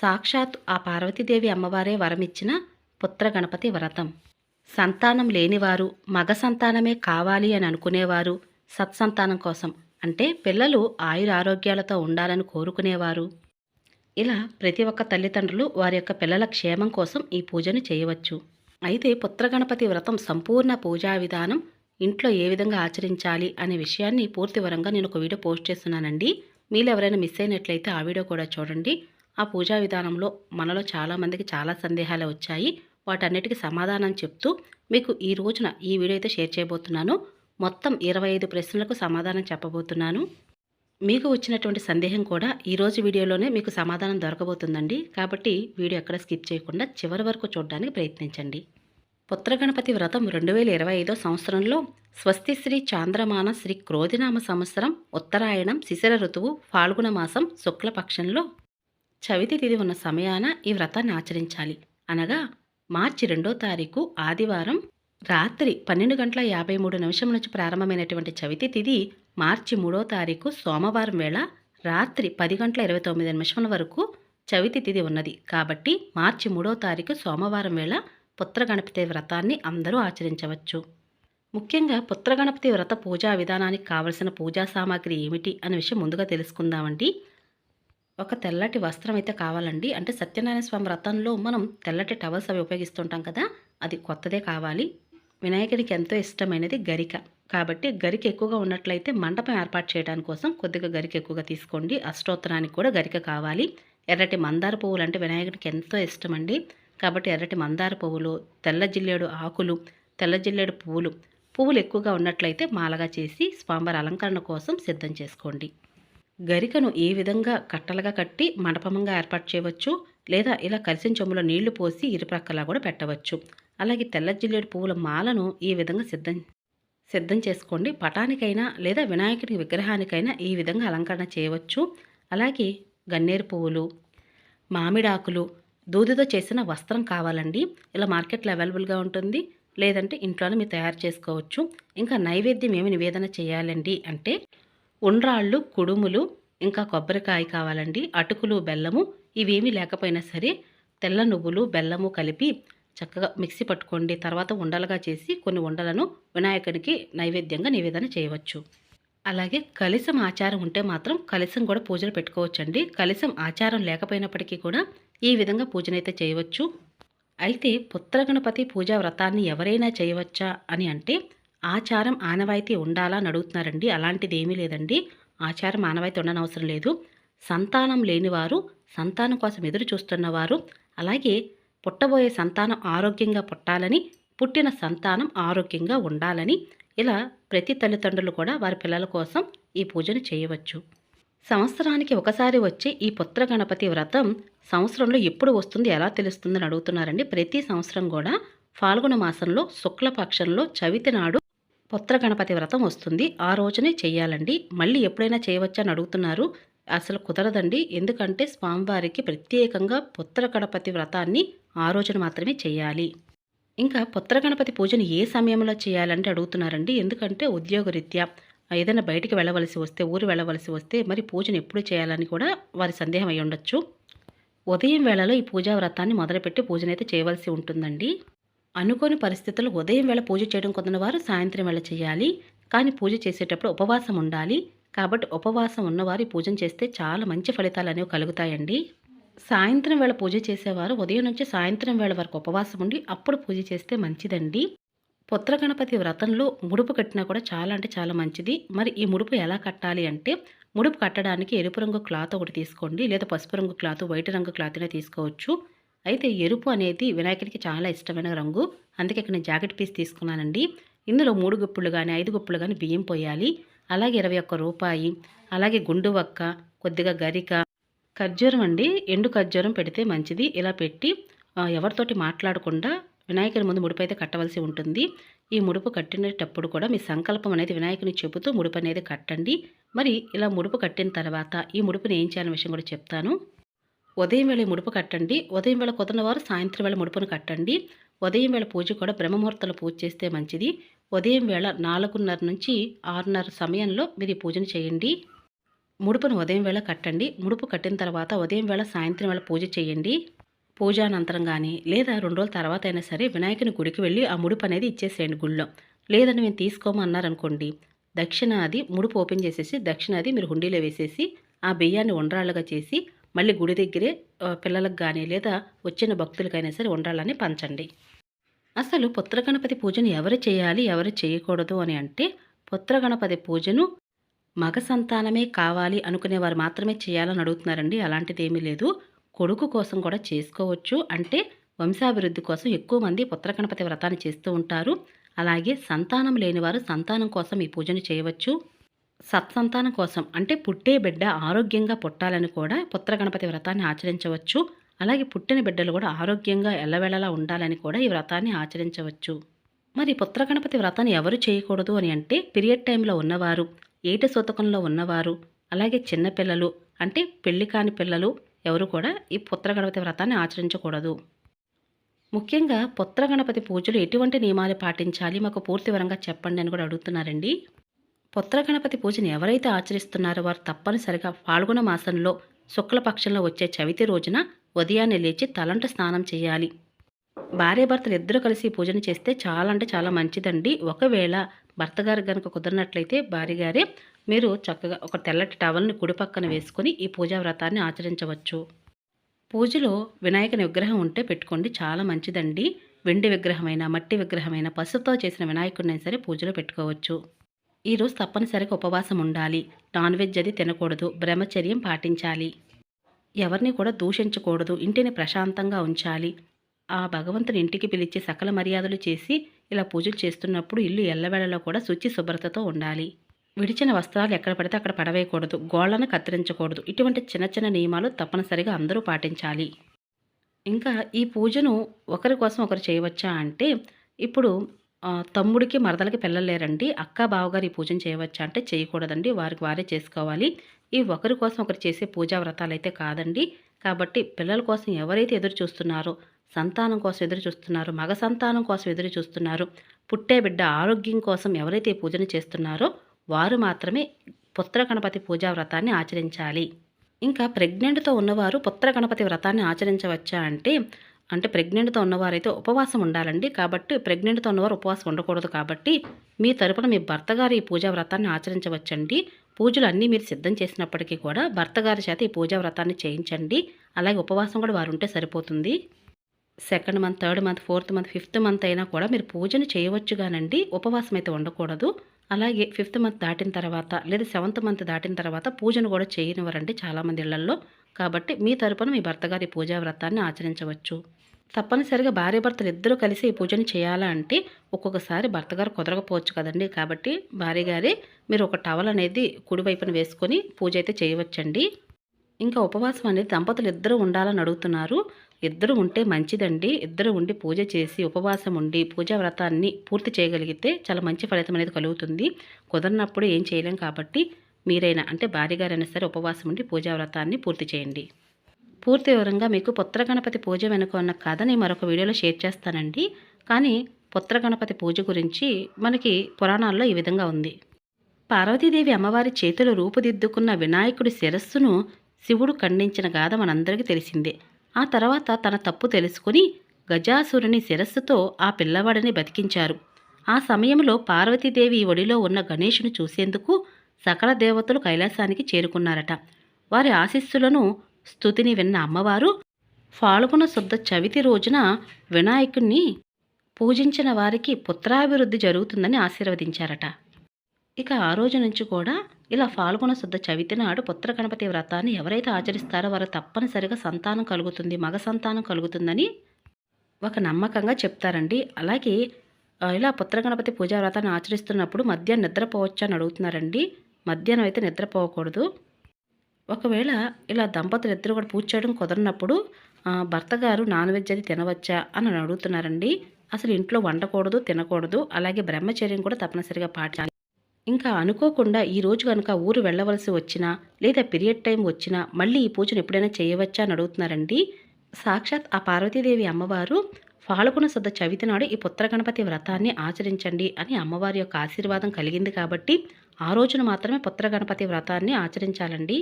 సాక్షాత్ ఆ పార్వతీదేవి అమ్మవారే వరమిచ్చిన పుత్రగణపతి వ్రతం. సంతానం లేనివారు మగ సంతానమే కావాలి అని అనుకునేవారు సత్సంతానం కోసం. అంటే పిల్లలు ఆయుర ఆరోగ్యాలతో ఉండాలని కోరుకునేవారు. ఇలా ప్రతి ఒక్క తల్లిదండ్రులు వారి యొక్క పిల్లల క్షేమం కోసం ఈ పూజను చేయవచ్చు. అయితే పుత్రగణపతి వ్రతం సంపూర్ణ పూజా విధానం ఇంట్లో ఏ విధంగా ఆచరించాలి అనే విషయాన్ని పూర్తి వరంగా నేను ఒక వీడియో పోస్ట్ చేస్తున్నానండి. మీరు ఎవరైనా మిస్ అయినట్లయితే ఆ వీడియో కూడా చూడండి. ఆ పూజా విధానంలో మనలో చాలామందికి చాలా సందేహాలు వచ్చాయి. వాటన్నిటికీ సమాధానం చెప్తూ మీకు ఈ రోజున ఈ వీడియో అయితే షేర్ చేయబోతున్నాను. మొత్తం ఇరవై ఐదు ప్రశ్నలకు సమాధానం చెప్పబోతున్నాను. మీకు వచ్చినటువంటి సందేహం కూడా ఈరోజు వీడియోలోనే మీకు సమాధానం దొరకబోతుందండి. కాబట్టి వీడియో ఎక్కడ స్కిప్ చేయకుండా చివరి వరకు చూడడానికి ప్రయత్నించండి. పుత్రగణపతి వ్రతం రెండు వేల ఇరవై ఐదో సంవత్సరంలో స్వస్తి శ్రీ చాంద్రమాన శ్రీ క్రోధినామ సంవత్సరం ఉత్తరాయణం శిశిర ఋతువు ఫాల్గుణ మాసం శుక్లపక్షంలో చవితి తిథి ఉన్న సమయాన ఈ వ్రతాన్ని ఆచరించాలి. అనగా మార్చి రెండో తారీఖు ఆదివారం రాత్రి పన్నెండు గంటల యాభై మూడు నిమిషం నుంచి ప్రారంభమైనటువంటి చవితి తిథి మార్చి మూడో తారీఖు సోమవారం వేళ రాత్రి పది గంటల ఇరవై తొమ్మిది నిమిషం వరకు చవితి తిథి ఉన్నది. కాబట్టి మార్చి మూడో తారీఖు సోమవారం వేళ పుత్రగణపతి వ్రతాన్ని అందరూ ఆచరించవచ్చు. ముఖ్యంగా పుత్రగణపతి వ్రత పూజా విధానానికి కావలసిన పూజా సామాగ్రి ఏమిటి అనే విషయం ముందుగా తెలుసుకుందామండి. ఒక తెల్లటి వస్త్రం అయితే కావాలండి. అంటే సత్యనారాయణ స్వామి వ్రతంలో మనం తెల్లటి టవల్స్ అవి ఉపయోగిస్తుంటాం కదా అది కొత్తదే కావాలి. వినాయకుడికి ఎంతో ఇష్టమైనది గరిక. కాబట్టి గరిక ఎక్కువగా ఉన్నట్లయితే మండపం ఏర్పాటు చేయడానికి కోసం కొద్దిగా గరిక ఎక్కువగా తీసుకోండి. అష్టోత్తరానికి కూడా గరిక కావాలి. ఎర్రటి మందార పువ్వులు అంటే వినాయకుడికి ఎంతో ఇష్టం అండి కాబట్టి ఎర్రటి మందార పువ్వులు తెల్ల జిల్లేడు ఆకులు తెల్ల జిల్లేడు పువ్వులు పువ్వులు ఎక్కువగా ఉన్నట్లయితే మాలగా చేసి స్వామివారి అలంకరణ కోసం సిద్ధం చేసుకోండి. గరికను ఈ విధంగా కట్టలుగా కట్టి మండపమంగా ఏర్పాటు చేయవచ్చు లేదా ఇలా కలిసిన చెంబులో నీళ్ళు పోసి ఇరుప్రక్కలా కూడా పెట్టవచ్చు. అలాగే తెల్ల జిల్లేడు పువ్వుల మాలను ఈ విధంగా సిద్ధం సిద్ధం చేసుకోండి. పటానికైనా లేదా వినాయకుడి విగ్రహానికైనా ఈ విధంగా అలంకరణ చేయవచ్చు. అలాగే గన్నేరు పువ్వులు మామిడాకులు దూదితో చేసిన వస్త్రం కావాలండి. ఇలా మార్కెట్లో అవైలబుల్గా ఉంటుంది. లేదంటే ఇంట్లోనే మీరు తయారు చేసుకోవచ్చు. ఇంకా నైవేద్యం ఏమి నివేదన చేయాలండి అంటే ఉండ్రాళ్ళు కుడుములు ఇంకా కొబ్బరికాయ కావాలండి అటుకులు బెల్లము ఇవేమీ లేకపోయినా సరే తెల్ల నువ్వులు బెల్లము కలిపి చక్కగా మిక్సీ పట్టుకోండి. తర్వాత ఉండలుగా చేసి కొన్ని ఉండలను వినాయకునికి నైవేద్యంగా నివేదన చేయవచ్చు. అలాగే కలిసం ఆచారం ఉంటే మాత్రం కలిసం కూడా పూజలు పెట్టుకోవచ్చండి. కలిసం ఆచారం లేకపోయినప్పటికీ కూడా ఈ విధంగా పూజనైతే చేయవచ్చు. అయితే పుత్రగణపతి పూజా వ్రతాన్ని ఎవరైనా చేయవచ్చా అని అంటే ఆచారం ఆనవాయితీ ఉండాలా అని అడుగుతున్నారండి. అలాంటిది ఏమీ లేదండి. ఆచారం ఆనవాయితీ ఉండనవసరం లేదు. సంతానం లేనివారు సంతానం కోసం ఎదురు చూస్తున్నవారు అలాగే పుట్టబోయే సంతానం ఆరోగ్యంగా పుట్టాలని పుట్టిన సంతానం ఆరోగ్యంగా ఉండాలని ఇలా ప్రతి తల్లిదండ్రులు కూడా వారి పిల్లల కోసం ఈ పూజను చేయవచ్చు. సంవత్సరానికి ఒకసారి వచ్చే ఈ పుత్ర గణపతి వ్రతం సంవత్సరంలో ఎప్పుడు వస్తుంది ఎలా తెలుస్తుందని అడుగుతున్నారండి. ప్రతి సంవత్సరం కూడా ఫాల్గుణ మాసంలో శుక్లపక్షంలో చవితి నాడు పుత్ర గణపతి వ్రతం వస్తుంది. ఆ రోజునే చేయాలండి మళ్ళీ ఎప్పుడైనా చేయవచ్చా అని అడుగుతున్నారు. అసలు కుదరదండి. ఎందుకంటే స్వామివారికి ప్రత్యేకంగా పుత్ర గణపతి వ్రతాన్ని ఆ రోజున మాత్రమే చేయాలి ఇంకా పుత్ర గణపతి పూజను ఏ సమయంలో చేయాలంటే అడుగుతున్నారండి. ఎందుకంటే ఉద్యోగరీత్యా ఏదైనా బయటికి వెళ్ళవలసి వస్తే ఊరు వెళ్ళవలసి వస్తే మరి పూజను ఎప్పుడు చేయాలని కూడా వారి సందేహం అయి ఉండొచ్చు ఉదయం వేళలో ఈ పూజా వ్రతాన్ని మొదలుపెట్టి పూజనైతే చేయవలసి ఉంటుందండి. అనుకోని పరిస్థితుల్లో ఉదయం వేళ పూజ చేయడం కుదిరిన వారు సాయంత్రం వేళ చేయాలి. కానీ పూజ చేసేటప్పుడు ఉపవాసం ఉండాలి. కాబట్టి ఉపవాసం ఉన్నవారు పూజ పూజను చేస్తే చాలా మంచి ఫలితాలు అనేవి కలుగుతాయండి. సాయంత్రం వేళ పూజ చేసేవారు ఉదయం నుంచి సాయంత్రం వేళ వరకు ఉపవాసం ఉండి అప్పుడు పూజ చేస్తే మంచిదండి. పుత్ర గణపతి వ్రతంలో ముడుపు కట్టినా కూడా చాలా అంటే చాలా మంచిది. మరి ఈ ముడుపు ఎలా కట్టాలి అంటే ముడుపు కట్టడానికి ఎరుపు రంగు క్లాత్ ఒకటి తీసుకోండి. లేదా పసుపు రంగు క్లాత్ వైట్ రంగు క్లాత్నే తీసుకోవచ్చు. అయితే ఎరుపు అనేది వినాయకుడికి చాలా ఇష్టమైన రంగు. అందుకే ఇక్కడ నేను జాకెట్ పీస్ తీసుకున్నానండి. ఇందులో మూడు గుప్పులు కానీ ఐదు గుప్పులు కానీ బియ్యం పోయాలి. అలాగే ఇరవై ఒక్క రూపాయి అలాగే గుండు వక్క కొద్దిగా గరిక ఖర్జూరం అండి. ఎండు ఖర్జూరం పెడితే మంచిది. ఇలా పెట్టి ఎవరితోటి మాట్లాడకుండా వినాయకుని ముందు ముడుపు అయితే కట్టవలసి ఉంటుంది. ఈ ముడుపు కట్టినటప్పుడు కూడా మీ సంకల్పం అనేది వినాయకుని చెబుతూ ముడుపు అనేది కట్టండి. మరి ఇలా ముడుపు కట్టిన తర్వాత ఈ ముడుపుని ఏం చేయాలనే విషయం కూడా చెప్తాను. ఉదయం వేళ ముడుపు కట్టండి. ఉదయం వేళ కుదిరిన వారు సాయంత్రం వేళ ముడుపును కట్టండి. ఉదయం వేళ పూజ కూడా బ్రహ్మముహూర్తాలు పూజ చేస్తే మంచిది. ఉదయం వేళ నాలుగున్నర నుంచి ఆరున్నర సమయంలో మీరు పూజను చేయండి. ముడుపును ఉదయం వేళ కట్టండి. ముడుపు కట్టిన తర్వాత ఉదయం వేళ సాయంత్రం వేళ పూజ చేయండి. పూజానంతరం కానీ లేదా రెండు రోజుల తర్వాత అయినా సరే వినాయకుని గుడికి వెళ్ళి ఆ ముడుపు అనేది ఇచ్చేసేయండి గుళ్ళో. లేదని మేము తీసుకోమన్నారనుకోండి. దక్షిణాది ముడుపు ఓపెన్ చేసేసి దక్షిణాది మీరు హుండీలో వేసేసి ఆ బియ్యాన్ని ఉండ్రాళ్ళుగా చేసి మళ్ళీ గుడి దగ్గరే పిల్లలకు కానీ లేదా వచ్చిన భక్తులకైనా సరే ఉండాలని పంచండి. అసలు పుత్ర గణపతి పూజను ఎవరు చేయాలి ఎవరు చేయకూడదు అని అంటే పుత్ర గణపతి పూజను మగ సంతానమే కావాలి అనుకునే వారు మాత్రమే చేయాలని అడుగుతున్నారండి. అలాంటిది ఏమీ లేదు. కొడుకు కోసం కూడా చేసుకోవచ్చు. అంటే వంశాభివృద్ధి కోసం ఎక్కువ మంది పుత్ర గణపతి వ్రతాన్ని చేస్తూ ఉంటారు. అలాగే సంతానం లేనివారు సంతానం కోసం ఈ పూజను చేయవచ్చు. సత్సంతానం కోసం అంటే పుట్టే బిడ్డ ఆరోగ్యంగా పుట్టాలని కూడా పుత్ర గణపతి వ్రతాన్ని ఆచరించవచ్చు. అలాగే పుట్టిన బిడ్డలు కూడా ఆరోగ్యంగా ఎల్లవేళలా ఉండాలని కూడా ఈ వ్రతాన్ని ఆచరించవచ్చు. మరి పుత్ర గణపతి వ్రతాన్ని ఎవరు చేయకూడదు అని అంటే పీరియడ్ టైంలో ఉన్నవారు ఏట సూతకంలో ఉన్నవారు అలాగే చిన్నపిల్లలు అంటే పెళ్ళి కాని పిల్లలు ఎవరు కూడా ఈ పుత్ర గణపతి వ్రతాన్ని ఆచరించకూడదు. ముఖ్యంగా పుత్ర గణపతి పూజలు ఎటువంటి నియమాలు పాటించాలి? మాకు పూర్తి వివరంగా చెప్పండి అని కూడా అడుగుతున్నారండి. పుత్ర గణపతి పూజను ఎవరైతే ఆచరిస్తున్నారో వారు తప్పనిసరిగా పాల్గొన మాసంలో శుక్లపక్షంలో వచ్చే చవితి రోజున ఉదయాన్నే లేచి తలంట స్నానం చేయాలి. భార్యాభర్తలు ఇద్దరు కలిసి పూజను చేస్తే చాలా అంటే చాలా మంచిదండి. ఒకవేళ భర్త గారు కనుక కుదిరినట్లయితే భార్య గారే మీరు చక్కగా ఒక తెల్లటి టవల్ని కుడి పక్కన వేసుకొని ఈ పూజా వ్రతాన్ని ఆచరించవచ్చు. పూజలో వినాయకుని విగ్రహం ఉంటే పెట్టుకోండి చాలా మంచిదండి. వెండి విగ్రహమైన మట్టి విగ్రహమైన పసుపుతో చేసిన వినాయకుడినైనా సరే పూజలో పెట్టుకోవచ్చు. ఈరోజు తప్పనిసరిగా ఉపవాసం ఉండాలి. నాన్ వెజ్ అది తినకూడదు. బ్రహ్మచర్యం పాటించాలి. ఎవరిని కూడా దూషించకూడదు. ఇంటిని ప్రశాంతంగా ఉంచాలి. ఆ భగవంతుని ఇంటికి పిలిచి సకల మర్యాదలు చేసి ఇలా పూజలు చేస్తున్నప్పుడు ఇల్లు ఎల్లవేళలో కూడా శుచి శుభ్రతతో ఉండాలి. విడిచిన వస్త్రాలు ఎక్కడ పడితే అక్కడ పడవేయకూడదు. గోళ్ళను కత్తిరించకూడదు. ఇటువంటి చిన్న చిన్న నియమాలు తప్పనిసరిగా అందరూ పాటించాలి. ఇంకా ఈ పూజను ఒకరి కోసం ఒకరు చేయవచ్చా అంటే ఇప్పుడు తమ్ముడికి మరదలకి పిల్లలు లేరండి. అక్క బావగారు ఈ పూజను చేయవచ్చా అంటే చేయకూడదండి. వారికి వారే చేసుకోవాలి. ఈ ఒకరి కోసం ఒకరు చేసే పూజా వ్రతాలు అయితే కాదండి. కాబట్టి పిల్లల కోసం ఎవరైతే ఎదురు చూస్తున్నారో సంతానం కోసం ఎదురు చూస్తున్నారు మగ సంతానం కోసం ఎదురు చూస్తున్నారు పుట్టే బిడ్డ ఆరోగ్యం కోసం ఎవరైతే ఈ పూజను చేస్తున్నారో వారు మాత్రమే పుత్ర గణపతి పూజా వ్రతాన్ని ఆచరించాలి. ఇంకా ప్రెగ్నెంట్తో ఉన్నవారు పుత్ర గణపతి వ్రతాన్ని ఆచరించవచ్చా అంటే అంటే ప్రెగ్నెంట్తో ఉన్నవారైతే ఉపవాసం ఉండాలండి. కాబట్టి ప్రెగ్నెంట్తో ఉన్నవారు ఉపవాసం ఉండకూడదు కాబట్టి మీ తరపున మీ భర్త గారు ఈ పూజా వ్రతాన్ని ఆచరించవచ్చండి. పూజలు అన్నీ మీరు సిద్ధం చేసినప్పటికీ కూడా భర్త గారి చేత ఈ పూజా వ్రతాన్ని చేయించండి. అలాగే ఉపవాసం కూడా వారు ఉంటే సరిపోతుంది. Second month third month fourth month fifth month అయినా కూడా మీరు పూజను చేయవచ్చు కానండి ఉపవాసం అయితే ఉండకూడదు. అలాగే ఫిఫ్త్ మంత్ దాటిన తర్వాత లేదా సెవెంత్ మంత్ దాటిన తర్వాత పూజను కూడా చేయనివ్వరండి చాలామంది ఇళ్ళల్లో. కాబట్టి మీ తరపున మీ భర్తగారి పూజా వ్రతాన్ని ఆచరించవచ్చు. తప్పనిసరిగా భార్య భర్తలు ఇద్దరూ కలిసి ఈ పూజను చేయాలా అంటే ఒక్కొక్కసారి భర్త గారు కుదరకపోవచ్చు కదండి. కాబట్టి భార్య గారి మీరు ఒక టవల్ అనేది కుడివైపున వేసుకొని పూజ అయితే చేయవచ్చండి. ఇంకా ఉపవాసం అనేది దంపతులు ఇద్దరు ఉండాలని అడుగుతున్నారు. ఇద్దరు ఉంటే మంచిదండి. ఇద్దరు ఉండి పూజ చేసి ఉపవాసం ఉండి పూజా వ్రతాన్ని పూర్తి చేయగలిగితే చాలా మంచి ఫలితం అనేది కలుగుతుంది. కుదరినప్పుడు ఏం చేయలేం కాబట్టి మీరైనా అంటే భార్య గారైనా సరే ఉపవాసం ఉండి పూజా వ్రతాన్ని పూర్తి చేయండి. పూర్తి వివరంగా మీకు పుత్ర గణపతి పూజ వెనుక ఉన్న కథని మరొక వీడియోలో షేర్ చేస్తానండి. కానీ పుత్ర గణపతి పూజ గురించి మనకి పురాణాల్లో ఈ విధంగా ఉంది. పార్వతీదేవి అమ్మవారి చేతులు రూపుదిద్దుకున్న వినాయకుడి శిరస్సును శివుడు ఖండించిన గాథ మనందరికీ తెలిసిందే. ఆ తర్వాత తన తప్పు తెలుసుకుని గజాసురుని శిరస్సుతో ఆ పిల్లవాడిని బతికించారు. ఆ సమయంలో పార్వతీదేవి ఒడిలో ఉన్న గణేషుని చూసేందుకు సకల దేవతలు కైలాసానికి చేరుకున్నారట. వారి ఆశీస్సులను స్థుతిని విన్న అమ్మవారు ఫాల్గుణ శుద్ధ చవితి రోజున వినాయకుణ్ణి పూజించిన వారికి పుత్రాభివృద్ధి జరుగుతుందని ఆశీర్వదించారట. ఇక ఆ రోజు నుంచి కూడా ఇలా ఫాల్గుణ శుద్ధ చవితి నాడు పుత్ర గణపతి వ్రతాన్ని ఎవరైతే ఆచరిస్తారో వారు తప్పనిసరిగా సంతానం కలుగుతుంది మగ సంతానం కలుగుతుందని ఒక నమ్మకంగా చెప్తారండి. అలాగే ఇలా పుత్ర గణపతి పూజా వ్రతాన్ని ఆచరిస్తున్నప్పుడు మధ్య నిద్రపోవచ్చు అని అడుగుతున్నారండి. మధ్యాహ్నం అయితే నిద్రపోకూడదు ఒకవేళ ఇలా దంపతులు ఇద్దరు కూడా పూజ చేయడం కుదరినప్పుడు భర్త గారు నాన్ వెజ్ అది తినవచ్చా అని అడుగుతున్నారండి. అసలు ఇంట్లో వండకూడదు తినకూడదు అలాగే బ్రహ్మచర్యం కూడా తప్పనిసరిగా పాటించాలి. ఇంకా అనుకోకుండా ఈ రోజు కనుక ఊరు వెళ్ళవలసి వచ్చినా లేదా పీరియడ్ టైం వచ్చినా మళ్ళీ ఈ పూజను ఎప్పుడైనా చేయవచ్చా అని అడుగుతున్నారండి. సాక్షాత్ ఆ పార్వతీదేవి అమ్మవారు ఫాల్గుణ శుద్ధ చవితి నాడు ఈ పుత్ర గణపతి వ్రతాన్ని ఆచరించండి అని అమ్మవారి యొక్క ఆశీర్వాదం కలిగింది కాబట్టి ఆ రోజున మాత్రమే పుత్రగణపతి వ్రతాన్ని ఆచరించాలండి.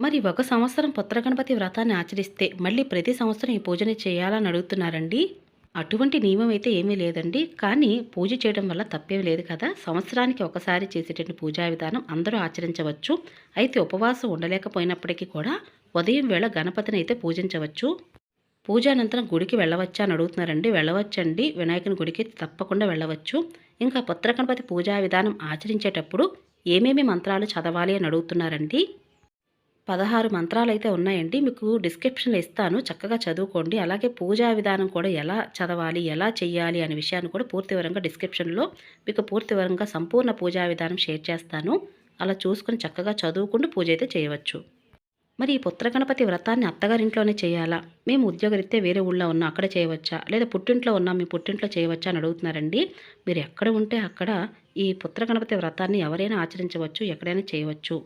మరి ఒక సంవత్సరం పుత్రగణపతి వ్రతాన్ని ఆచరిస్తే మళ్ళీ ప్రతి సంవత్సరం ఈ పూజని చేయాలని అడుగుతున్నారండి. అటువంటి నియమం అయితే ఏమీ లేదండి. కానీ పూజ చేయడం వల్ల తప్పేం లేదు కదా. సంవత్సరానికి ఒకసారి చేసేటువంటి పూజా విధానం అందరూ ఆచరించవచ్చు. అయితే ఉపవాసం ఉండలేకపోయినప్పటికీ కూడా ఉదయం వేళ గణపతిని అయితే పూజించవచ్చు. పూజానంతరం గుడికి వెళ్ళవచ్చా అని అడుగుతున్నారండి. వెళ్ళవచ్చండి. వినాయకుని గుడికి తప్పకుండా వెళ్ళవచ్చు. ఇంకా పుత్ర గణపతి పూజా విధానం ఆచరించేటప్పుడు ఏమేమి మంత్రాలు చదవాలి అని అడుగుతున్నారండి? పదహారు మంత్రాలు అయితే ఉన్నాయండి. మీకు డిస్క్రిప్షన్లో ఇస్తాను. చక్కగా చదువుకోండి. అలాగే పూజా విధానం కూడా ఎలా చదవాలి ఎలా చేయాలి అనే విషయాన్ని కూడా పూర్తి వివరంగా డిస్క్రిప్షన్లో మీకు పూర్తి వివరంగా సంపూర్ణ పూజా విధానం షేర్ చేస్తాను. అలా చూసుకుని చక్కగా చదువుకుంటూ పూజ అయితే చేయవచ్చు. మరి ఈ పుత్రగణపతి వ్రతాన్ని అత్తగారింట్లోనే చేయాలా? మేము ఉద్యోగరీత్యా వేరే ఊళ్ళో ఉన్నా అక్కడ చేయవచ్చా? లేదా పుట్టింట్లో ఉన్నా మీ పుట్టింట్లో చేయవచ్చా అని అడుగుతున్నారండి. మీరు ఎక్కడ ఉంటే అక్కడ ఈ పుత్రగణపతి వ్రతాన్ని ఎవరైనా ఆచరించవచ్చు ఎక్కడైనా చేయవచ్చు.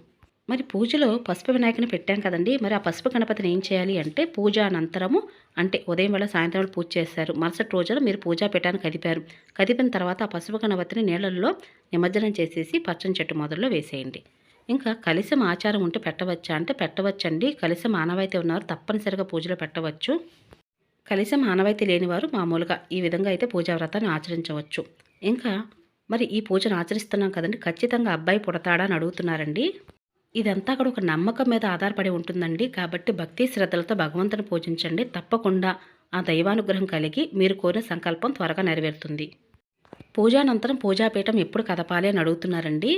మరి పూజలో పసుపు వినాయకుని పెట్టాం కదండి. మరి ఆ పసుపు గణపతిని ఏం చేయాలి అంటే పూజ అనంతరము అంటే ఉదయం వేళ సాయంత్రం వేళ పూజ చేస్తారు. మరుసటి రోజున మీరు పూజా పెట్టాన్ని కదిపారు కదిపిన తర్వాత ఆ పసుపు గణపతిని నీళ్ళల్లో నిమజ్జనం చేసేసి పచ్చని చెట్టు మొదల్లో వేసేయండి. ఇంకా కలిసం ఆచారం ఉంటే పెట్టవచ్చా? అంటే పెట్టవచ్చండి. కలిసి మానవైతే ఉన్నారు. తప్పనిసరిగా పూజలు పెట్టవచ్చు. కలిసి మానవైతే లేనివారు మామూలుగా ఈ విధంగా అయితే పూజా వ్రతాన్ని ఆచరించవచ్చు. ఇంకా మరి ఈ పూజను ఆచరిస్తున్నాం కదండి. ఖచ్చితంగా అబ్బాయి పుడతాడా అని అడుగుతున్నారండి. ఇదంతా కూడా ఒక నమ్మకం మీద ఆధారపడి ఉంటుందండి. కాబట్టి భక్తి శ్రద్ధలతో భగవంతుని పూజించండి. తప్పకుండా ఆ దైవానుగ్రహం కలిగి మీరు కోరిన సంకల్పం త్వరగా నెరవేరుతుంది. పూజానంతరం పూజాపీఠం ఎప్పుడు కదపాలి అని అడుగుతున్నారండి.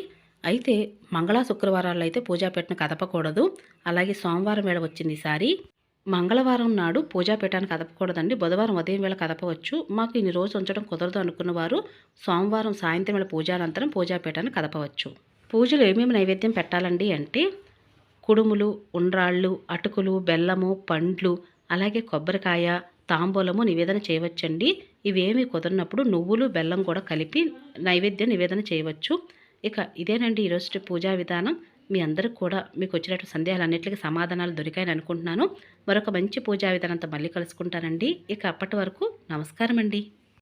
అయితే మంగళ శుక్రవారాల్లో అయితే పూజాపీఠను కదపకూడదు. అలాగే సోమవారం వేళ వచ్చింది ఈసారి మంగళవారం నాడు పూజాపీఠాన్ని కదపకూడదండి. బుధవారం ఉదయం వేళ కదపవచ్చు. మాకు ఇన్ని రోజు ఉంచడం కుదరదు అనుకున్న వారు సోమవారం సాయంత్రం వేళ పూజానంతరం పూజాపీఠాన్ని కదపవచ్చు. పూజలు ఏమేమి నైవేద్యం పెట్టాలండి అంటే కుడుములు ఉండ్రాళ్ళు అటుకులు బెల్లము పండ్లు అలాగే కొబ్బరికాయ తాంబూలము నివేదన చేయవచ్చండి. ఇవేమి కుదరినప్పుడు నువ్వులు బెల్లం కూడా కలిపి నైవేద్యం నివేదన చేయవచ్చు. ఇక ఇదేనండి ఈరోజు పూజా విధానం. మీ అందరికి కూడా మీకు వచ్చినట్టు సందేహాలన్నింటికి సమాధానాలు దొరికాయని అనుకుంటున్నాను. మరొక మంచి పూజా విధానంతో మళ్ళీ కలుసుకుంటానండి. ఇక అప్పటి వరకు నమస్కారం అండి